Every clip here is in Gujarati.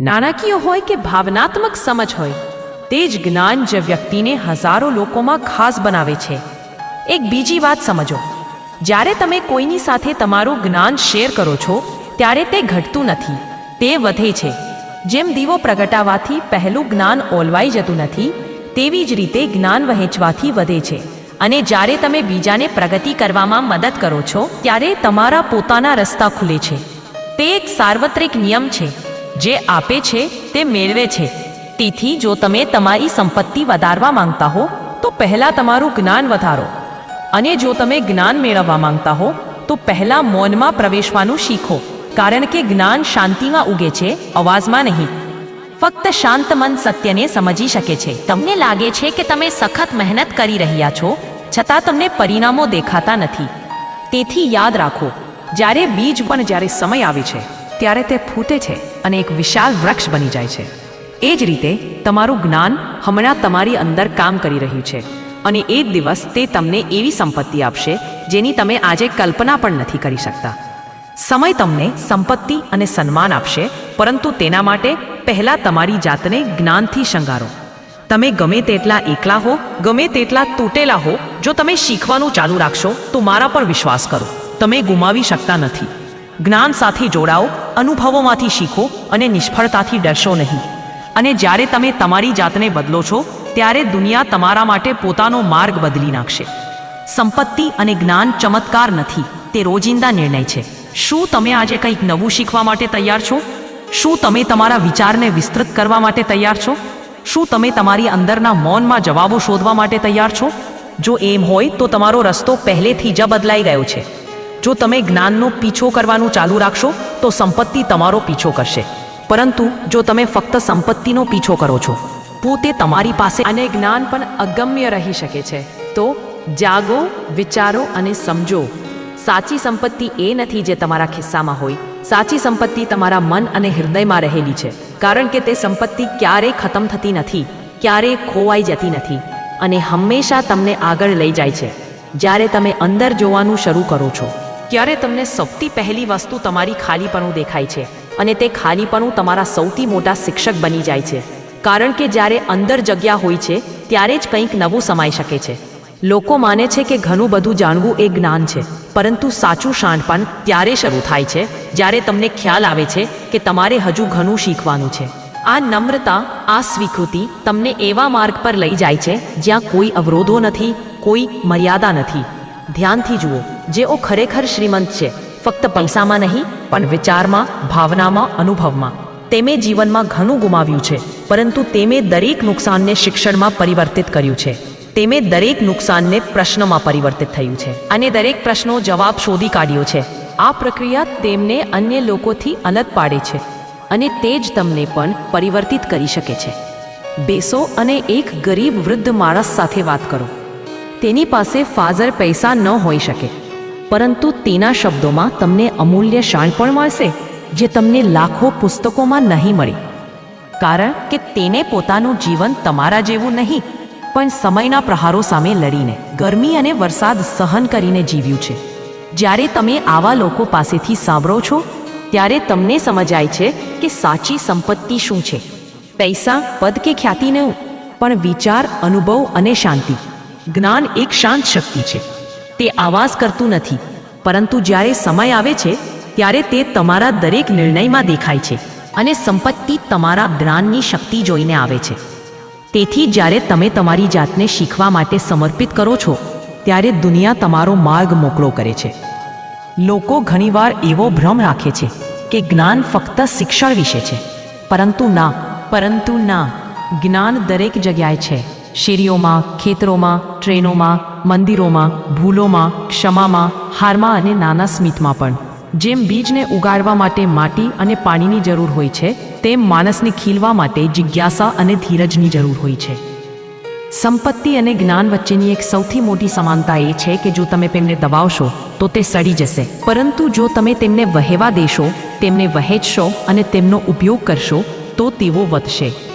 નાણાકીય હોય કે ભાવનાત્મક સમજ હોય, તે જ જ્ઞાન જે વ્યક્તિને હજારો લોકોમાં ખાસ બનાવે છે. એક બીજી વાત સમજો. જ્યારે તમે કોઈની સાથે તમારું જ્ઞાન શેર કરો છો, ત્યારે તે ઘટતું નથી, તે વધે છે. જેમ દીવો પ્રગટાવાથી પહેલું જ્ઞાન ઓલવાઈ જતું નથી, તેવી જ રીતે જ્ઞાન વહેંચવાથી વધે છે. અને જ્યારે તમે બીજાને પ્રગતિ કરવામાં મદદ કરો છો, ત્યારે તમારા પોતાના રસ્તા ખુલે છે. તે એક સાર્વત્રિક નિયમ છે. જે આપે છે તે મેળવે છે. તેથી જો તમે તમારી સંપત્તિ વધારવા માંગતા હો, તો પહેલાં તમારું જ્ઞાન વધારો. અને જો તમે જ્ઞાન મેળવવા માંગતા હો, તો પહેલાં મૌનમાં પ્રવેશવાનું શીખો. કારણ કે જ્ઞાન શાંતિમાં ઉગે છે, અવાજમાં નહીં. ફક્ત શાંત મન સત્યને સમજી શકે છે. તમને લાગે છે કે તમે સખત મહેનત કરી રહ્યા છો, છતાં તમને પરિણામો દેખાતા નથી. તેથી યાદ રાખો, જ્યારે બીજ પણ જ્યારે સમય આવે છે, ત્યારે તે ફૂટે છે. અને એક વિશાળ વૃક્ષ બની જાય છે. એ જ રીતે તમારું જ્ઞાન હમણાં તમારી અંદર કામ કરી રહ્યું છે અને એક દિવસ તે તમને એવી સંપત્તિ આપશે જેની તમે આજે કલ્પના પણ નથી કરી શકતા. સમય તમને સંપત્તિ અને સન્માન આપશે, પરંતુ તેના માટે પહેલાં તમારી જાતને જ્ઞાનથી શંગારો તમે ગમે તેટલા એકલા હો, ગમે તેટલા તૂટેલા હો, જો તમે શીખવાનું ચાલુ રાખશો, તો મારા પર વિશ્વાસ કરો. તમે ગુમાવી શકતા નથી. જ્ઞાન સાથે જોડાઓ, અનુભવોમાંથી શીખો અને નિષ્ફળતાથી ડરશો નહીં. અને જ્યારે તમે તમારી જાતને બદલો છો, ત્યારે દુનિયા તમારા માટે પોતાનો માર્ગ બદલી નાખશે. સંપત્તિ અને જ્ઞાન ચમત્કાર નથી, તે રોજિંદા નિર્ણય છે. શું તમે આજે કંઈક નવું શીખવા માટે તૈયાર છો? શું તમે તમારા વિચારને વિસ્તૃત કરવા માટે તૈયાર છો? શું તમે તમારી અંદરના મૌનમાં જવાબો શોધવા માટે તૈયાર છો? જો એમ હોય, તો તમારો રસ્તો પહેલેથી જ બદલાઈ ગયો છે. જો તમે જ્ઞાનનો પીછો કરવાનું ચાલુ રાખશો, તો સંપત્તિ તમારો પીછો કરશે. પરંતુ જો તમે ફક્ત સંપત્તિનો પીછો કરો છો, પોતે તમારી પાસે અને જ્ઞાન પણ અગમ્ય રહી શકે છે. તો જાગો, વિચારો અને સમજો. સાચી સંપત્તિ એ નથી જે તમારા ખિસ્સામાં હોય. સાચી સંપત્તિ તમારા મન અને હૃદયમાં રહેલી છે. કારણ કે તે સંપત્તિ ક્યારેય ખતમ થતી નથી, ક્યારેય ખોવાઈ જતી નથી અને હંમેશા તમને આગળ લઈ જાય છે. જ્યારે તમે અંદર જોવાનું શરૂ કરો છો. ત્યારે તમને સૌથી પહેલી વસ્તુ તમારી ખાલીપણું દેખાય છે અને તે ખાલીપણું તમારા સૌથી મોટા શિક્ષક બની જાય છે. કારણ કે જ્યારે અંદર જગ્યા હોય છે, ત્યારે જ કંઈક નવું સમાઈ શકે છે. લોકો માને છે કે ઘણું બધું જાણવું એ જ્ઞાન છે, પરંતુ સાચું શાણપણ ત્યારે શરૂ થાય છે, જ્યારે તમને ખ્યાલ આવે છે કે તમારે હજુ ઘણું શીખવાનું છે. આ નમ્રતા, આ સ્વીકૃતિ તમને એવા માર્ગ પર લઈ જાય છે જ્યાં કોઈ અવરોધો નથી, કોઈ મર્યાદા નથી. ધ્યાનથી જુઓ જેઓ ખરેખર શ્રીમંત છે, ફક્ત પૈસામાં નહીં, પણ વિચારમાં, ભાવનામાં, અનુભવમાં. તેમે જીવનમાં ઘણું ગુમાવ્યું છે, પરંતુ તેમે દરેક નુકસાનને શિક્ષણમાં પરિવર્તિત કર્યું છે. તેમે દરેક નુકસાનને પ્રશ્નમાં પરિવર્તિત થયું છે. અને દરેક પ્રશ્નો જવાબ શોધી કાઢ્યો છે. આ પ્રક્રિયા તેમને અન્ય લોકોથી અલગ પાડે છે અને તે જ તમને પણ પરિવર્તિત કરી શકે છે. બેસો અને એક ગરીબ વૃદ્ધ માણસ સાથે વાત કરો. તેની પાસે ફાઝર પૈસા ન હોઈ શકે. પરંતુ તેના શબ્દોમાં તમને અમૂલ્ય શાણ પણ મળશે, જે તમને લાખો પુસ્તકોમાં નહીં મળે. કારણ કે તેને પોતાનું જીવન તમારા જેવું નહીં, પણ સમયના પ્રહારો સામે લડીને, ગરમી અને વરસાદ સહન કરીને જીવ્યું છે. જ્યારે તમે આવા લોકો પાસેથી સાંભળો છો, ત્યારે તમને સમજાય છે કે સાચી સંપત્તિ શું છે. પૈસા, પદ કે ખ્યાતિ નહીં, પણ વિચાર, અનુભવ અને શાંતિ. જ્ઞાન એક શાંત શક્તિ છે. તે આવાજ કરતું નથી, પરંતુ જ્યારે સમય આવે છે, ત્યારે તે તમારા દરેક નિર્ણયમાં દેખાય છે અને સંપત્તિ તમારા જ્ઞાનની શક્તિ જોઈને આવે છે. તેથી જ્યારે તમે તમારી જાતને શીખવા માટે સમર્પિત કરો છો, ત્યારે દુનિયા તમારો માર્ગ મોકળો કરે છે. લોકો ઘણીવાર એવો ભ્રમ રાખે છે કે જ્ઞાન ફક્ત શિક્ષણ વિશે છે. પરંતુ ના પરંતુ ના, જ્ઞાન દરેક જગ્યાએ છે. શેરીઓમાં, ખેતરોમાં, ટ્રેનોમાં, મંદિરોમાં, ભૂલોમાં, ક્ષમામાં, હારમાં અને નાના સ્મિતમાં પણ. જેમ બીજને ઉગાડવા માટે માટી અને પાણીની જરૂર હોય છે, તેમ માણસને ખીલવા માટે જિજ્ઞાસા અને ધીરજની જરૂર હોય છે. સંપત્તિ અને જ્ઞાન વચ્ચેની એક સૌથી મોટી સમાનતા એ છે કે જો તમે તેમને દબાવશો, તો તે સડી જશે. પરંતુ જો તમે તેમને વહેવા દેશો, તેમને વહેંચશો અને તેમનો ઉપયોગ કરશો, તો તેઓ વધશે.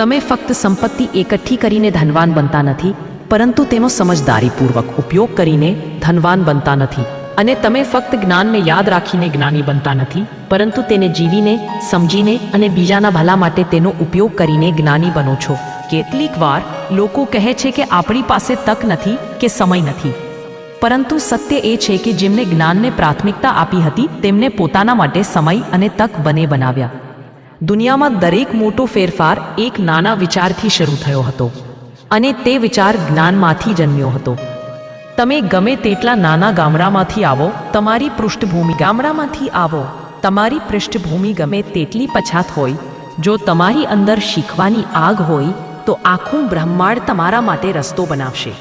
તમે ફક્ત સંપત્તિ એકઠી કરીને ધનવાન બનતા નથી, પરંતુ તેનો સમજદારીપૂર્વક ઉપયોગ કરીને ધનવાન બનતા નથી. અને તમે ફક્ત જ્ઞાનને યાદ રાખીને જ્ઞાની બનતા નથી, પરંતુ તેને જીવીને, સમજીને અને બીજાના ભલા માટે તેનો ઉપયોગ કરીને જ્ઞાની બનો છો. કેટલીક વાર લોકો કહે છે કે આપણી પાસે તક નથી કે સમય નથી. પરંતુ સત્ય એ છે કે જેમને જ્ઞાનને પ્રાથમિકતા આપી હતી, તેમને પોતાના માટે સમય અને તક બને બનાવ્યા. દુનિયામાં દરેક મોટો ફેરફાર એક નાના વિચારથી શરૂ થયો હતો અને તે વિચાર જ્ઞાનમાંથી જન્મ્યો હતો. તમે ગમે તેટલા નાના ગામડામાંથી આવો, તમારી પૃષ્ઠભૂમિ ગામડામાંથી આવો, તમારી પૃષ્ઠભૂમિ ગમે તેટલી પછાત હોય, જો તમારી અંદર શીખવાની આગ હોય, તો આખું બ્રહ્માંડ તમારા માટે રસ્તો બનાવશે.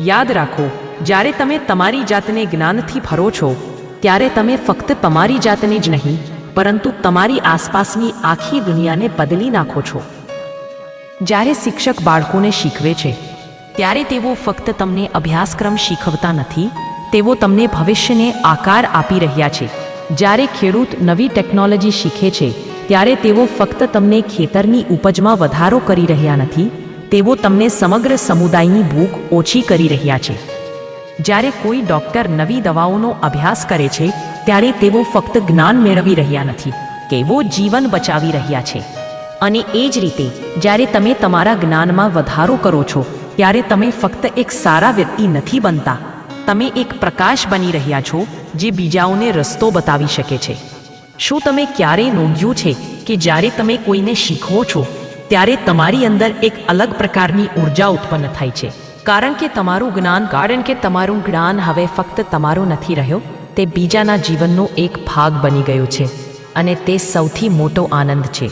યાદ રાખો, જ્યારે તમે તમારી જાતને જ્ઞાનથી ભરો છો, ત્યારે તમે ફક્ત તમારી જાતને જ નહીં પરંતુ તમારી આસપાસની આખી દુનિયાને બદલી નાખો છો. જ્યારે શિક્ષક બાળકોને શીખવે છે, ત્યારે તેઓ ફક્ત તમને અભ્યાસક્રમ શીખવતા નથી, તેઓ તમને ભવિષ્યને આકાર આપી રહ્યા છે. જ્યારે ખેડૂત નવી ટેકનોલોજી શીખે છે, ત્યારે તેઓ ફક્ત તમને ખેતરની ઉપજમાં વધારો કરી રહ્યા નથી, તેઓ તમને સમગ્ર સમુદાયની ભૂખ ઓછી કરી રહ્યા છે. જ્યારે કોઈ ડૉક્ટર નવી દવાઓનો અભ્યાસ કરે છે, ત્યારે તેઓ ફક્ત જ્ઞાન મેળવી રહ્યા નથી તેઓ જીવન બચાવી રહ્યા છે. અને એ જ રીતે, જ્યારે તમે તમારા જ્ઞાનમાં વધારો કરો છો, ત્યારે તમે ફક્ત એક સારા વ્યક્તિ નથી બનતા. તમે એક પ્રકાશ બની રહ્યા છો, જે બીજાઓને રસ્તો બતાવી શકે છે. શું તમે ક્યારેય નોંધ્યું છે કે જ્યારે તમે કોઈને શીખવો છો, ત્યારે તમારી અંદર એક અલગ પ્રકારની ઊર્જા ઉત્પન્ન થાય છે? કારણ કે તમારું જ્ઞાન, કારણ કે તમારું જ્ઞાન હવે ફક્ત તમારું નથી રહ્યો, તે બીજાના જીવનનો એક ભાગ બની ગયો છે અને તે સૌથી મોટો આનંદ છે.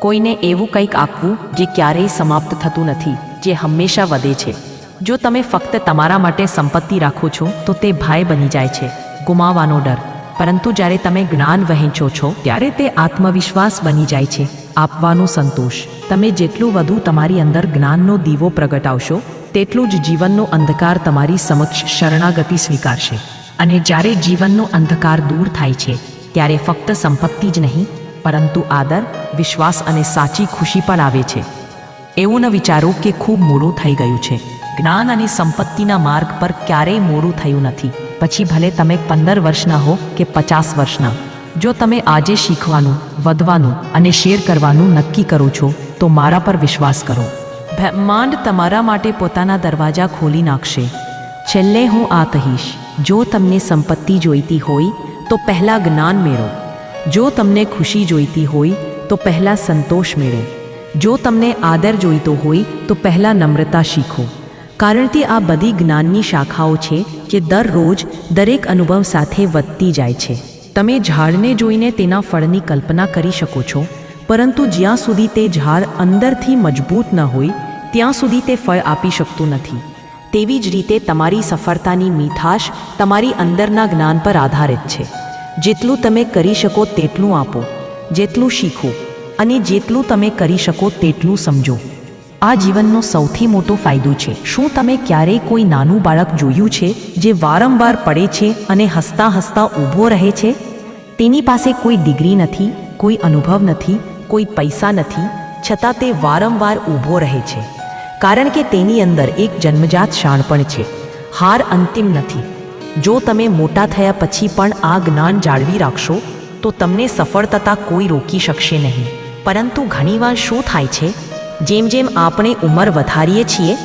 કોઈને એવું કંઈક આપવું જે ક્યારેય સમાપ્ત થતું નથી, જે હંમેશા વધે છે. જો તમે ફક્ત તમારા માટે સંપત્તિ રાખો છો, તો તે ભાઈ બની જાય છે ગુમાવાનો ડર. પરંતુ જ્યારે તમે જ્ઞાન વહેંચો છો, ત્યારે તે આત્મવિશ્વાસ બની જાય છે, આપવાનો સંતોષ. તમે જેટલું વધુ તમારી અંદર જ્ઞાનનો દીવો પ્રગટાવશો તેટલું જ જીવનનો અંધકાર તમારી સમક્ષ શરણાગતિ સ્વીકારશે. અને જ્યારે જીવનનો અંધકાર દૂર થાય છે, ત્યારે ફક્ત સંપત્તિ જ નહીં, પરંતુ આદર, વિશ્વાસ અને સાચી ખુશી પણ આવે છે. એવું ન વિચારો કે ખૂબ મોડું થઈ ગયું છે. જ્ઞાન અને સંપત્તિના માર્ગ પર ક્યારેય મોડું થયું નથી. પછી ભલે તમે પંદર વર્ષના હો કે પચાસ વર્ષના, જો તમે આજે શીખવાનું, વધવાનું અને શેર કરવાનું નક્કી કરો છો, તો મારા પર વિશ્વાસ કરો. બ્રહ્માંડ તમારા માટે પોતાના દરવાજા ખોલી નાખશે. છેલ્લે હું આ કહીશ, જો તમને સંપત્તિ જોઈતી હોય, તો પહેલાં જ્ઞાન મેળવો જો તમને ખુશી જોઈતી હોય, તો પહેલાં સંતોષ મેળવો જો તમને આદર જોઈતો હોય, તો પહેલાં નમ્રતા શીખો. કારણ કે આ બધી જ્ઞાનની શાખાઓ છે જે દરરોજ દરેક અનુભવ સાથે વધતી જાય છે. તમે ઝાડને જોઈને તેના ફળની કલ્પના કરી શકો છો પરંતુ જ્યાં સુધી તે ઝાડ અંદરથી મજબૂત ન હોય, ત્યાં સુધી તે ફળ આપી શકતું નથી. તેવી જ રીતે તમારી સફળતાની મીઠાશ તમારી અંદરના જ્ઞાન પર આધારિત છે. જેટલું તમે કરી શકો તેટલું આપો, જેટલું શીખો અને જેટલું તમે કરી શકો તેટલું સમજો. આ જીવનનો સૌથી મોટો ફાયદો છે. શું તમે ક્યારેય કોઈ નાનું બાળક જોયું છે, જે વારંવાર પડે છે અને હસતા હસતા ઊભો રહે છે? તેની પાસે કોઈ ડિગ્રી નથી, કોઈ અનુભવ નથી કોઈ પૈસા નથી, છતાં તે વારંવાર ઊભો રહે છે. કારણ કે તેની અંદર એક જન્મજાત શાણપણ છે. હાર અંતિમ નથી. જો તમે મોટા થયા પછી પણ આ જ્ઞાન જાળવી રાખશો, તો તમને સફળ થતા કોઈ રોકી શકશે નહીં. પરંતુ ઘણીવાર શું થાય છે? જેમ જેમ આપણે ઉંમર વધારીએ છીએ